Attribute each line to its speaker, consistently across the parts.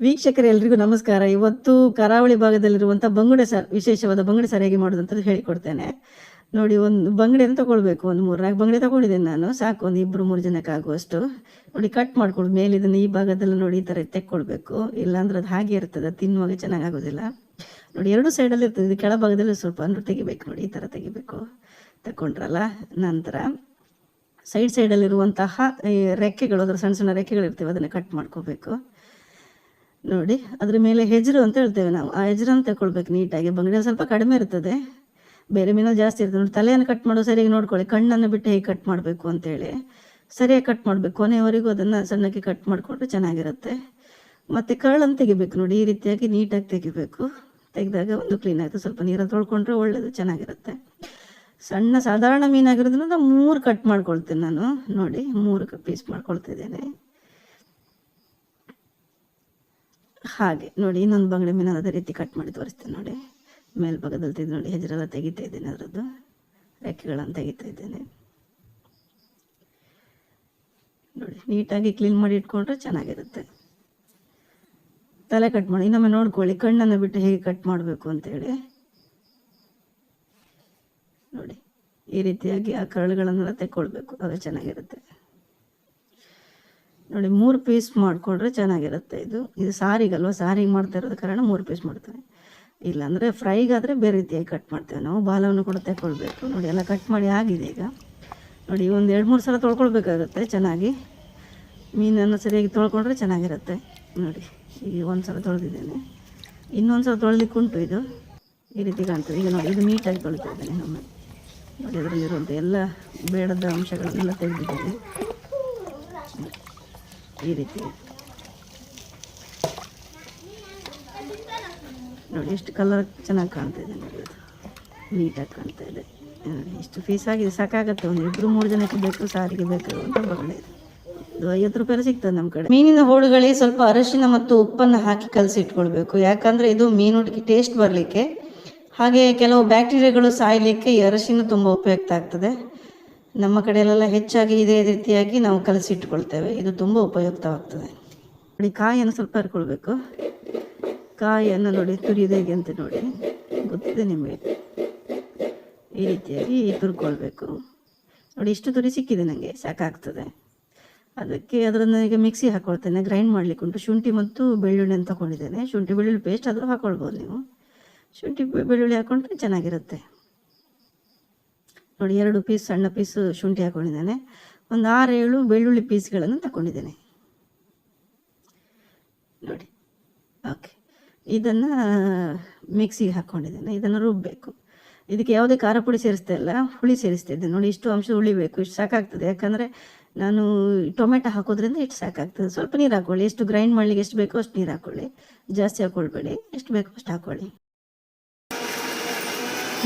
Speaker 1: ವೀಕ್ಷಕರು, ಎಲ್ರಿಗೂ ನಮಸ್ಕಾರ. ಇವತ್ತು ಕರಾವಳಿ ಭಾಗದಲ್ಲಿರುವಂಥ ಬಂಗುಡೆ ಸಾರು, ವಿಶೇಷವಾದ ಬಂಗುಡೆ ಸಾರು ಹೇಗೆ ಅಂತ ಹೇಳಿಕೊಡ್ತೇನೆ. ನೋಡಿ, ಒಂದು ಬಂಗಡೆನ ತಗೊಳ್ಬೇಕು, ಒಂದು ಮೂರು. ನಾಲ್ಕು ಬಂಗಡೆ ತಗೊಂಡಿದ್ದೇನೆ ನಾನು. ಸಾಕು, ಒಂದು ಇಬ್ಬರು ಮೂರು ಜನಕ್ಕೆ ಆಗುವಷ್ಟು. ನೋಡಿ ಕಟ್ ಮಾಡ್ಕೊಳ್ಳಿ ಮೇಲೆ ಇದನ್ನು ಈ ಭಾಗದಲ್ಲಿ ನೋಡಿ, ಈ ಥರ ತೆಕ್ಕೊಳ್ಬೇಕು. ಇಲ್ಲಾಂದ್ರೆ ಅದು ಹಾಗೆ ಇರ್ತದೆ, ತಿನ್ನುವಾಗ ಚೆನ್ನಾಗಿ ಆಗೋದಿಲ್ಲ ನೋಡಿ, ಎರಡು ಸೈಡಲ್ಲಿ ಇರ್ತದೆ. ಇದು ಕೆಳಭಾಗದಲ್ಲಿ ಸ್ವಲ್ಪ ಅಂದ್ರೆ ತೆಗಿಬೇಕು ನೋಡಿ, ಈ ಥರ ತೆಗಿಬೇಕು. ತಕೊಂಡ್ರಲ್ಲ, ನಂತರ ಸೈಡ್ ಸೈಡಲ್ಲಿರುವಂತಹ ಈ ರೆಕ್ಕೆಗಳು, ಅದರ ಸಣ್ಣ ಸಣ್ಣ ರೆಕ್ಕೆಗಳು ಇರ್ತವೆ ಅದನ್ನು ಕಟ್ ಮಾಡ್ಕೋಬೇಕು. ನೋಡಿ, ಅದ್ರ ಮೇಲೆ ಹೆಜ್ರು ಅಂತ ಹೇಳ್ತೇವೆ ನಾವು. ಆ ಹೆಜ್ರನ್ನು ತಗೊಳ್ಬೇಕು ನೀಟಾಗಿ. ಬಂಗಡೆ ಸ್ವಲ್ಪ ಕಡಿಮೆ ಇರ್ತದೆ. ಬೇರೆ ಮೀನು ಜಾಸ್ತಿ ಇರ್ತದೆ. ನೋಡಿ, ತಲೆಯನ್ನು ಕಟ್ ಮಾಡೋ ಸರಿಯಾಗಿ ನೋಡ್ಕೊಳ್ಳಿ. ಕಣ್ಣನ್ನು ಬಿಟ್ಟು ಹೇಗೆ ಕಟ್ ಮಾಡಬೇಕು ಅಂತೇಳಿ. ಸರಿಯಾಗಿ ಕಟ್ ಮಾಡಬೇಕು. ಕೊನೆಯವರೆಗೂ ಅದನ್ನು ಸಣ್ಣಕ್ಕೆ ಕಟ್ ಮಾಡಿಕೊಂಡ್ರೆ ಚೆನ್ನಾಗಿರುತ್ತೆ. ಮತ್ತು ಕರಳನ್ನು ತೆಗಿಬೇಕು ನೋಡಿ. ಈ ರೀತಿಯಾಗಿ ನೀಟಾಗಿ ತೆಗಿಬೇಕು. ತೆಗೆದಾಗ ಒಂದು ಕ್ಲೀನ್ ಆಗುತ್ತೆ ಸ್ವಲ್ಪ ನೀರನ್ನು ತೊಳ್ಕೊಂಡ್ರೆ ಒಳ್ಳೇದು, ಚೆನ್ನಾಗಿರುತ್ತೆ. ಸಣ್ಣ ಸಾಧಾರಣ ಮೀನಾಗಿರೋದ್ರಿಂದ ಮೂರು ಕಟ್ ಮಾಡ್ಕೊಳ್ತೀನಿ ನಾನು. ನೋಡಿ, ಮೂರು ಪೀಸ್ ಮಾಡ್ಕೊಳ್ತಿದ್ದೇನೆ ಹಾಗೆ ನೋಡಿ, ಇನ್ನೊಂದು ಬಂಗಡೆ ಮೀನು ಅದೇ ರೀತಿ ಕಟ್ ಮಾಡಿ ತೋರಿಸ್ತೇನೆ ನೋಡಿ. ಮೇಲ್ಭಾಗದಲ್ಲಿ ತೆಗೆದು ನೋಡಿ ಹೆಜರೆಲ್ಲ ತೆಗಿತಾ ಇದ್ದೇನೆ ಅದರದ್ದು. ರೆಕ್ಕೆಗಳನ್ನು ತೆಗಿತಾ ಇದ್ದೇನೆ. ನೋಡಿ, ನೀಟಾಗಿ ಕ್ಲೀನ್ ಮಾಡಿ ಇಟ್ಕೊಂಡ್ರೆ ಚೆನ್ನಾಗಿರುತ್ತೆ. ತಲೆ ಕಟ್ ಮಾಡಿ, ಇನ್ನೊಮ್ಮೆ ನೋಡ್ಕೊಳ್ಳಿ, ಕಣ್ಣನ್ನು ಬಿಟ್ಟು ಹೇಗೆ ಕಟ್ ಮಾಡಬೇಕು ಅಂತೇಳಿ ನೋಡಿ, ಈ ರೀತಿಯಾಗಿ ಆ ಕರಳುಗಳನ್ನೆಲ್ಲ ತೆಕ್ಕೊಳ್ಬೇಕು, ಅದು ಚೆನ್ನಾಗಿರುತ್ತೆ. ನೋಡಿ, ಮೂರು ಪೀಸ್ ಮಾಡಿಕೊಂಡ್ರೆ ಚೆನ್ನಾಗಿರುತ್ತೆ ಇದು. ಇದು ಸಾರಿಗಲ್ವ? ಸಾರಿಗೆ ಮಾಡ್ತಾ ಇರೋದ ಕಾರಣ ಮೂರು ಪೀಸ್ ಮಾಡ್ತೇವೆ. ಇಲ್ಲಾಂದರೆ ಫ್ರೈಗಾದರೆ ಬೇರೆ ರೀತಿಯಾಗಿ ಕಟ್ ಮಾಡ್ತೇವೆ ನಾವು. ಬಾಲವನ್ನು ಕೂಡ ತೆಕ್ಕೊಳ್ಬೇಕು. ನೋಡಿ, ಎಲ್ಲ ಕಟ್ ಮಾಡಿ ಆಗಿದೆ ಈಗ. ನೋಡಿ, ಒಂದು ಎರಡು ಮೂರು ಸಲ ತೊಳ್ಕೊಳ್ಬೇಕಾಗುತ್ತೆ ಚೆನ್ನಾಗಿ. ಮೀನನ್ನು ಸರಿಯಾಗಿ ತೊಳ್ಕೊಂಡ್ರೆ ಚೆನ್ನಾಗಿರುತ್ತೆ. ನೋಡಿ, ಈಗ ಒಂದು ಸಲ ತೊಳೆದಿದ್ದೇನೆ. ಇನ್ನೊಂದು ಸಲ ತೊಳೆದಿಕ್ಕೆ ಉಂಟು ಇದು. ಈ ರೀತಿ ಕಾಣ್ತದೆ. ಈಗ ನೋಡಿ, ಇದು ನೀಟಾಗಿ ತೊಳಿತಾ ಇದ್ದೇನೆ ನಮ್ಮ ನೋಡಿ ಅದರಲ್ಲಿರುವಂಥ ಎಲ್ಲ ಬೇಡದ ಅಂಶಗಳನ್ನೆಲ್ಲ ತೆಗೆದಿದ್ದೇನೆ. ಈ ರೀತಿ. ನೋಡಿ, ಎಷ್ಟು ಕಲರ್ ಚೆನ್ನಾಗಿ ಕಾಣ್ತಾ ಇದೆ ನೋಡಿ. ನೀಟಾಗಿ ಕಾಣ್ತಾ ಇದೆ. ನೋಡಿ, ಇಷ್ಟು ಫೀಸ್ ಆಗಿದೆ, ಸಾಕಾಗತ್ತೆ ಒಂದು ಇಬ್ಬರು ಮೂರು ಜನಕ್ಕೆ ಬೇಕು, ಸಾರಿಗೆ ಬೇಕು ಅಂತ ಬರಲಿ ಇದು. ಐವತ್ತು ರೂಪಾಯಿ ಸಿಗ್ತದೆ ನಮ್ಮ ಕಡೆ. ಮೀನಿನ ಹೋಳುಗಳಿಗೆ ಸ್ವಲ್ಪ ಅರಶಿನ ಮತ್ತು ಉಪ್ಪನ್ನು ಹಾಕಿ ಕಲಸಿ ಇಟ್ಕೊಳ್ಬೇಕು. ಯಾಕಂದರೆ ಇದು ಮೀನುಟಿಗೆ ಟೇಸ್ಟ್ ಬರಲಿಕ್ಕೆ. ಹಾಗೆ ಕೆಲವು ಬ್ಯಾಕ್ಟೀರಿಯಾಗಳು ಸಾಯಲಿಕ್ಕೆ ಈ ಅರಶಿನ ತುಂಬ ಉಪಯುಕ್ತ ಆಗ್ತದೆ. ನಮ್ಮ ಕಡೆಯಲ್ಲೆಲ್ಲ ಹೆಚ್ಚಾಗಿ ಇದೇ ರೀತಿಯಾಗಿ ನಾವು ಕಲಸಿ ಇಟ್ಕೊಳ್ತೇವೆ. ಇದು ತುಂಬ ಉಪಯುಕ್ತವಾಗ್ತದೆ. ನೋಡಿ, ಕಾಯಿಯನ್ನು ಸ್ವಲ್ಪ ಹರ್ಕೊಳ್ಬೇಕು ಕಾಯಿಯನ್ನು ನೋಡಿ ತುರಿಯೋದು ಹೇಗೆ ಅಂತ ನೋಡಿ. ಗೊತ್ತಿದೆ ನಿಮಗೆ? ಈ ರೀತಿಯಾಗಿ ತುರ್ಕೊಳ್ಬೇಕು. ನೋಡಿ, ಇಷ್ಟು ತುರಿ ಸಿಕ್ಕಿದೆ ನನಗೆ, ಸಾಕಾಗ್ತದೆ. ಅದಕ್ಕೆ ಅದರನ್ನು ಈಗ ಮಿಕ್ಸಿ ಹಾಕ್ಕೊಳ್ತೇನೆ ಗ್ರೈಂಡ್ ಮಾಡಲಿಕ್ಕೆ ಉಂಟು. ಶುಂಠಿ ಮತ್ತು ಬೆಳ್ಳುಳ್ಳಿಯನ್ನು ತಗೊಂಡಿದ್ದೇನೆ. ಶುಂಠಿ, ಬೆಳ್ಳುಳ್ಳಿ ಪೇಸ್ಟ್ ಆದರೂ ಹಾಕ್ಕೊಳ್ಬೋದು ನೀವು. ಶುಂಠಿ, ಬೆಳ್ಳುಳ್ಳಿ ಹಾಕ್ಕೊಂಡ್ರೆ ಚೆನ್ನಾಗಿರುತ್ತೆ. ನೋಡಿ, ಎರಡು ಪೀಸ್ ಸಣ್ಣ ಪೀಸು ಶುಂಠಿ ಹಾಕೊಂಡಿದ್ದೇನೆ. ಒಂದು ಆರು ಏಳು ಬೆಳ್ಳುಳ್ಳಿ ಪೀಸ್ಗಳನ್ನು ತಗೊಂಡಿದ್ದೇನೆ ನೋಡಿ ಓಕೆ ಇದನ್ನು ಮಿಕ್ಸಿಗೆ ಹಾಕ್ಕೊಂಡಿದ್ದೇನೆ ಇದನ್ನು ರುಬ್ಬಬೇಕು ಇದಕ್ಕೆ ಯಾವುದೇ ಖಾರ ಪುಡಿ ಸೇರಿಸ್ತಾ ಇಲ್ಲ, ಹುಳಿ ಸೇರಿಸ್ತಾ ಇದ್ದೇನೆ. ನೋಡಿ, ಇಷ್ಟು ಅಂಶ ಉಳಿಬೇಕು, ಇಷ್ಟು ಸಾಕಾಗ್ತದೆ. ಯಾಕಂದರೆ ನಾನು ಟೊಮೆಟೊ ಹಾಕೋದ್ರಿಂದ ಇಷ್ಟು ಸಾಕಾಗ್ತದೆ. ಸ್ವಲ್ಪ ನೀರು ಹಾಕ್ಕೊಳ್ಳಿ ಎಷ್ಟು ಗ್ರೈಂಡ್ ಮಾಡಲಿಕ್ಕೆ ಎಷ್ಟು ಬೇಕೋ ಅಷ್ಟು ನೀರು ಹಾಕ್ಕೊಳ್ಳಿ ಜಾಸ್ತಿ ಹಾಕ್ಕೊಳ್ಬೇಡಿ ಎಷ್ಟು ಬೇಕೋ ಅಷ್ಟು ಹಾಕ್ಕೊಳ್ಳಿ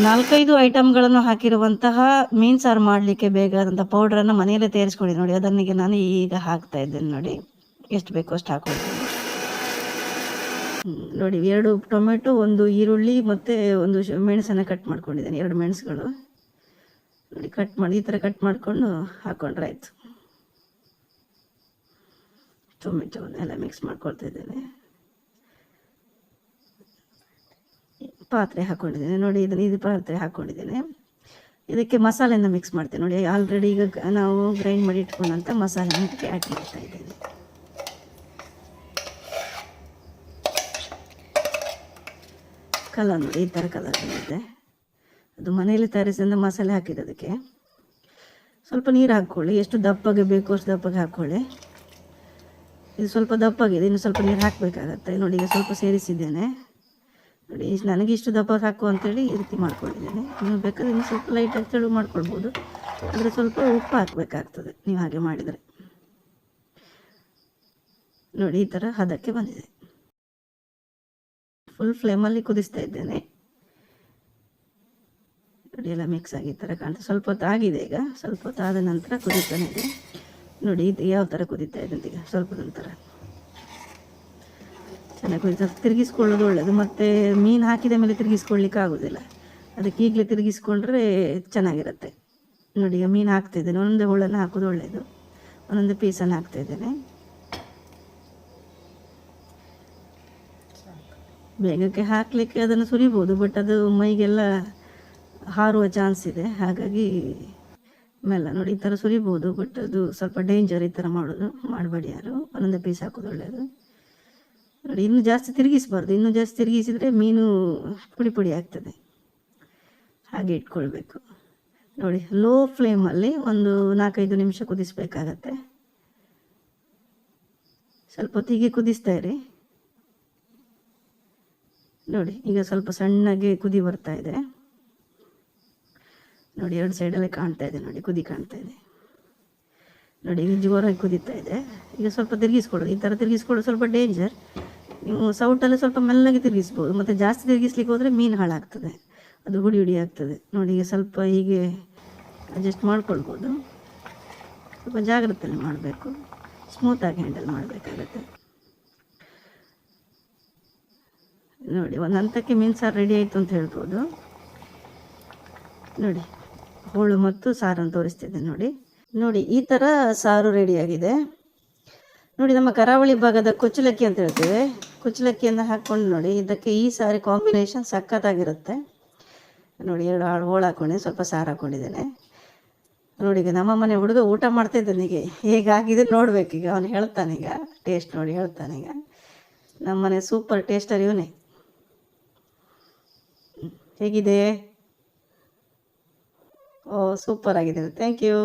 Speaker 1: ನಾಲ್ಕೈದು ಐಟಮ್ಗಳನ್ನು ಹಾಕಿರುವಂತಹ ಮೀನು ಸಾರು ಮಾಡಲಿಕ್ಕೆ ಬೇಕಾದಂಥ ಪೌಡ್ರನ್ನು ಮನೆಯಲ್ಲೇ ತೇರಿಸ್ಕೊಡಿ ನೋಡಿ. ಅದನ್ನಿಗೆ ನಾನು ಈಗ ಹಾಕ್ತಾ ಇದ್ದೇನೆ ನೋಡಿ. ಎಷ್ಟು ಬೇಕೋ ಅಷ್ಟು ಹಾಕ್ಕೊಳ್ತೀನಿ ನೋಡಿ, ಎರಡು ಟೊಮೆಟೊ, ಒಂದು ಈರುಳ್ಳಿ ಮತ್ತು ಒಂದು ಮೆಣಸನ್ನು ಕಟ್ ಮಾಡ್ಕೊಂಡಿದ್ದೇನೆ. ಎರಡು ಮೆಣಸುಗಳು. ನೋಡಿ ಕಟ್ ಮಾಡಿ ಈ ಥರ ಕಟ್ ಮಾಡಿಕೊಂಡು ಹಾಕ್ಕೊಂಡ್ರೆ ಆಯಿತು. ಟೊಮೆಟೊನೆಲ್ಲ ಮಿಕ್ಸ್ ಮಾಡ್ಕೊಳ್ತಾ ಇದ್ದೇನೆ. ಪಾತ್ರೆ ಹಾಕ್ಕೊಂಡಿದ್ದೇನೆ ನೋಡಿ, ಇದನ್ನು ಇದು ಪಾತ್ರೆ ಹಾಕ್ಕೊಂಡಿದ್ದೇನೆ ಇದಕ್ಕೆ ಮಸಾಲೆಯನ್ನು ಮಿಕ್ಸ್ ಮಾಡ್ತೇನೆ. ನೋಡಿ ಆಲ್ರೆಡಿ ಈಗ ನಾವು ಗ್ರೈಂಡ್ ಮಾಡಿ ಇಟ್ಕೊಂಡಂಥ ಮಸಾಲೆನ ಇದಕ್ಕೆ ಆ್ಯಡ್ ಮಾಡ್ತಾ ಇದ್ದೇನೆ. ಕಲರ್ ನೋಡಿ, ಈ ಥರ ಕಲರ್ ಬಂದಿದೆ. ಅದು ಮನೆಯಲ್ಲಿ ತಯಾರಿಸಿದ ಮಸಾಲೆ ಹಾಕಿರೋದಕ್ಕೆ ಸ್ವಲ್ಪ ನೀರು ಹಾಕ್ಕೊಳ್ಳಿ. ಎಷ್ಟು ದಪ್ಪಗೆ ಬೇಕು ಅಷ್ಟು ದಪ್ಪಗೆ ಹಾಕ್ಕೊಳ್ಳಿ. ಇದು ಸ್ವಲ್ಪ ದಪ್ಪಾಗಿದೆ. ಇನ್ನು ಸ್ವಲ್ಪ ನೀರು ಹಾಕಬೇಕಾಗತ್ತೆ. ನೋಡಿ, ಈಗ ಸ್ವಲ್ಪ ಸೇರಿಸಿದ್ದೇನೆ. ನೋಡಿ ಇಷ್ಟು ನನಗೆ ಇಷ್ಟು ದಪ್ಪ ಸಾಕು ಅಂತೇಳಿ ಈ ರೀತಿ ಮಾಡ್ಕೊಂಡಿದ್ದೇನೆ. ನೀವು ಬೇಕಾದ್ರೆ ಇನ್ನು ಸ್ವಲ್ಪ ಲೈಟಾಗಿ ತೆಳು ಮಾಡ್ಕೊಳ್ಬೋದು. ಆದರೆ ಸ್ವಲ್ಪ ಉಪ್ಪು ಹಾಕಬೇಕಾಗ್ತದೆ, ನೀವು ಹಾಗೆ ಮಾಡಿದರೆ. ನೋಡಿ, ಈ ಥರ ಹದಕ್ಕೆ ಬಂದಿದೆ. ಫುಲ್ ಫ್ಲೇಮಲ್ಲಿ ಕುದಿಸ್ತಾ ಇದ್ದೇನೆ. ನೋಡಿ, ಎಲ್ಲ ಮಿಕ್ಸ್ ಆಗಿ ಈ ಥರ ಕಾಣ್ತದೆ ಸ್ವಲ್ಪ ಹೊತ್ತು ಆಗಿದೆ ಈಗ. ಸ್ವಲ್ಪ ಹೊತ್ತು ಆದ ನಂತರ ಕುದೀತಾನೆ ಇದೆ. ನೋಡಿ, ಇದು ಯಾವ ಥರ ಕುದೀತಾ ಇದೆ ಈಗ ಸ್ವಲ್ಪ ನಂತರ. ತಿರುಗಿಸ್ಕೊಳ್ಳೋದು ಒಳ್ಳೆಯದು ಮತ್ತು ಮೀನು ಹಾಕಿದ ಮೇಲೆ ತಿರುಗಿಸ್ಕೊಳ್ಲಿಕ್ಕೆ ಆಗೋದಿಲ್ಲ. ಅದಕ್ಕೆ ಈಗಲೇ ತಿರುಗಿಸ್ಕೊಂಡ್ರೆ ಚೆನ್ನಾಗಿರುತ್ತೆ. ನೋಡಿ, ಈಗ ಮೀನು ಹಾಕ್ತಿದ್ದೇನೆ ಒಂದೊಂದೇ ಹುಳನ್ನು ಹಾಕೋದು ಒಳ್ಳೆಯದು ಒಂದೊಂದು ಪೀಸನ್ನು ಹಾಕ್ತಾಯಿದ್ದೇನೆ ಬೇಗಕ್ಕೆ ಹಾಕಲಿಕ್ಕೆ ಅದನ್ನು ಸುರಿಬೋದು ಬಟ್ ಅದು ಮೈಗೆಲ್ಲ ಹಾರುವ ಚಾನ್ಸ್ ಇದೆ. ಹಾಗಾಗಿ ಮೆಲ್ಲ ನೋಡಿ, ಈ ಥರ ಸುರಿಬೋದು ಬಟ್ ಅದು ಸ್ವಲ್ಪ ಡೇಂಜರ್ ಈ ಥರ ಮಾಡೋದು, ಮಾಡಬೇಡಿ ಯಾರು. ಒಂದೊಂದು ಪೀಸ್ ಹಾಕೋದು ಒಳ್ಳೆಯದು ಇನ್ನೂ ಜಾಸ್ತಿ ತಿರುಗಿಸ್ಬಾರ್ದು. ಇನ್ನೂ ಜಾಸ್ತಿ ತಿರುಗಿಸಿದರೆ ಮೀನು ಪುಡಿ ಪುಡಿ ಆಗ್ತದೆ. ಹಾಗೆ ಇಟ್ಕೊಳ್ಬೇಕು. ನೋಡಿ ಲೋ ಫ್ಲೇಮಲ್ಲಿ ಒಂದು ನಾಲ್ಕೈದು ನಿಮಿಷ ಕುದಿಸ್ಬೇಕಾಗತ್ತೆ. ಸ್ವಲ್ಪ ಹೊತ್ತಿಗೆ ಕುದಿಸ್ತಾ ಇರಿ. ನೋಡಿ, ಈಗ ಸ್ವಲ್ಪ ಸಣ್ಣಗೆ ಕುದಿ ಬರ್ತಾ ಇದೆ. ನೋಡಿ, ಎರಡು ಸೈಡಲ್ಲೇ ಕಾಣ್ತಾ ಇದೆ. ನೋಡಿ, ಕುದಿ ಕಾಣ್ತಾ ಇದೆ. ನೋಡಿ, ಈಗ ಜೋರಾಗಿ ಕುದೀತಾ ಇದೆ. ಈಗ ಸ್ವಲ್ಪ ತಿರುಗಿಸ್ಕೊಡೋದು ಈ ಥರ ತಿರುಗಿಸ್ಕೊಳ್ಳೋದು ಸ್ವಲ್ಪ ಡೇಂಜರ್ ನೀವು ಸೌಟಲ್ಲಿ ಸ್ವಲ್ಪ ಮೆಲ್ಲಗೆ ತಿರುಗಿಸ್ಬೋದು. ಮತ್ತು ಜಾಸ್ತಿ ತಿರುಗಿಸ್ಲಿಕ್ಕೆ ಹೋದರೆ ಮೀನು ಹಾಳಾಗ್ತದೆ. ಅದು ಹುಡಿ ಹುಡಿ ಆಗ್ತದೆ. ನೋಡಿ, ಈಗ ಸ್ವಲ್ಪ ಹೀಗೆ ಅಡ್ಜಸ್ಟ್ ಮಾಡ್ಕೊಳ್ಬೋದು. ಸ್ವಲ್ಪ ಜಾಗ್ರತೆಯಲ್ಲಿ ಮಾಡಬೇಕು. ಸ್ಮೂತಾಗಿ ಹ್ಯಾಂಡಲ್ ಮಾಡಬೇಕಾಗತ್ತೆ. ನೋಡಿ, ಒಂದು ಹಂತಕ್ಕೆ ಮೀನು ಸಾರು ರೆಡಿ ಆಯಿತು ಅಂತ ಹೇಳ್ಬೋದು. ನೋಡಿ, ಹೋಳು ಮತ್ತು ಸಾರನ್ನು ತೋರಿಸ್ತಿದ್ದೆ ನೋಡಿ. ನೋಡಿ, ಈ ಥರ ಸಾರು ರೆಡಿಯಾಗಿದೆ ನೋಡಿ, ನಮ್ಮ ಕರಾವಳಿ ಭಾಗದ ಕುಚ್ಚಲಕ್ಕಿ ಅಂತ ಹೇಳ್ತೇವೆ. ಕುಚ್ಚಲಕ್ಕಿಯನ್ನು ಹಾಕ್ಕೊಂಡು ನೋಡಿ, ಇದಕ್ಕೆ ಈ ಸಾರಿ ಕಾಂಬಿನೇಷನ್ ಸಖತ್ತಾಗಿರುತ್ತೆ. ನೋಡಿ, ಎರಡು ಹಾಳು ಹೋಳು ಹಾಕ್ಕೊಂಡೆ, ಸ್ವಲ್ಪ ಸಾರು ಹಾಕ್ಕೊಂಡಿದ್ದೇನೆ. ನೋಡಿ, ಈಗ ನಮ್ಮ ಮನೆ ಹುಡುಗ ಊಟ ಮಾಡ್ತಾ ಇದ್ದಾನೀಗ ಹೇಗಾಗಿದೆ ಈಗ ಅವನು ಹೇಳ್ತಾನೀಗ ಟೇಸ್ಟ್ ನೋಡಿ ಹೇಳ್ತಾನೀಗ ನಮ್ಮ ಮನೆ ಸೂಪರ್ ಟೇಸ್ಟರ್ ಇವನೇ. ಹೇಗಿದೆ? ಓ ಸೂಪರ್ ಆಗಿದೆ. Thank you